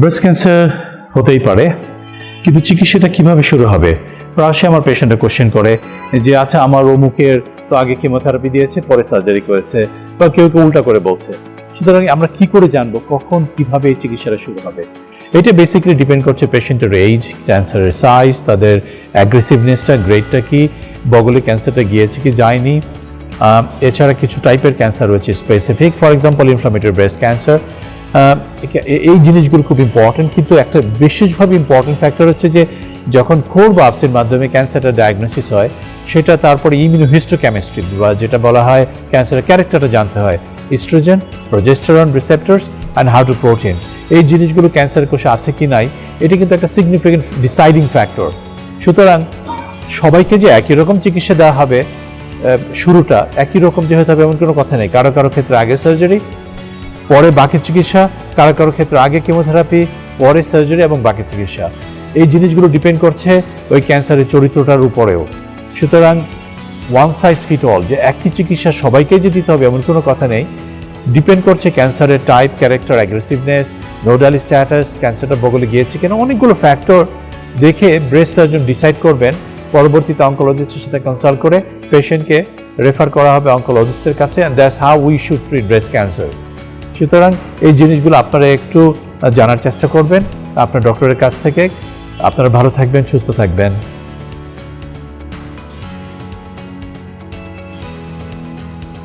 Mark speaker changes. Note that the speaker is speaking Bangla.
Speaker 1: ব্রেস্ট ক্যান্সার হতেই পারে, কিন্তু চিকিৎসাটা কীভাবে শুরু হবে? প্রায়শই আমার পেশেন্টরা কোশ্চেন করে, যে আচ্ছা আমার অমুকের তো আগে কেমোথেরাপি দিয়েছে, পরে সার্জারি করেছে, বা কেউ কেউ উল্টা করে বলছে। সুতরাং আমরা কি করে জানব কখন কীভাবে এই চিকিৎসাটা শুরু হবে? এটা বেসিক্যালি ডিপেন্ড করছে পেশেন্টের এইজ ক্যান্সারের সাইজ তাদের অ্যাগ্রেসিভনেসটা গ্রেডটা কি, বগলে ক্যান্সারটা গিয়েছে কি যায়নি। এছাড়া কিছু টাইপের ক্যান্সার রয়েছে specific for example inflammatory breast cancer এই জিনিসগুলো খুব ইম্পর্টেন্ট কিন্তু একটা বিশেষভাবে ইম্পর্টেন্ট ফ্যাক্টর হচ্ছে যে যখন খোর বা আপসের মাধ্যমে ক্যান্সারটা ডায়াগনোসিস হয়, সেটা তারপরে ইমিউনোহিস্টোকেমিস্ট্রি বা যেটা বলা হয় ক্যান্সারের ক্যারেক্টারটা জানতে হয়। ইস্ট্রোজেন প্রোজেস্টেরন রিসেপ্টরস অ্যান্ড হাউ টু প্রোটিন এই জিনিসগুলো ক্যান্সার কোষে আছে কি নাই, এটা কিন্তু একটা সিগনিফিকেন্ট ডিসাইডিং ফ্যাক্টর সুতরাং সবাইকে যে একই রকম চিকিৎসা দেওয়া হবে শুরুটা একই রকম যে হতে হবে এমন কোনো কথা নেই। কারও কারও ক্ষেত্রে আগে সার্জারি পরে বাকি চিকিৎসা কারও কারও ক্ষেত্রে আগে কেমোথেরাপি, পরে সার্জারি এবং বাকি চিকিৎসা। এই জিনিসগুলো ডিপেন্ড করছে ওই ক্যান্সারের চরিত্রটার উপরেও। সুতরাং ওয়ান সাইজ ফিট অল যে একই চিকিৎসা সবাইকে যে দিতে হবে এমন কোনো কথা নেই। ডিপেন্ড করছে ক্যান্সারের type character aggressiveness nodal status ক্যান্সারটা বগলে গিয়েছে কেন, অনেকগুলো ফ্যাক্টর দেখে ব্রেস্ট সার্জন ডিসাইড করবেন। পরবর্তীতে অঙ্কোলজিস্টের সাথে কনসাল্ট করে পেশেন্টকে রেফার করা হবে অঙ্কোলজিস্টের কাছে and that's how we should treat breast cancer সুতরাং এই জিনিসগুলো আপনারা একটু জানার চেষ্টা করবেন। আপনার ডক্টরের কাছ থেকে। আপনারা ভালো থাকবেন, সুস্থ থাকবেন।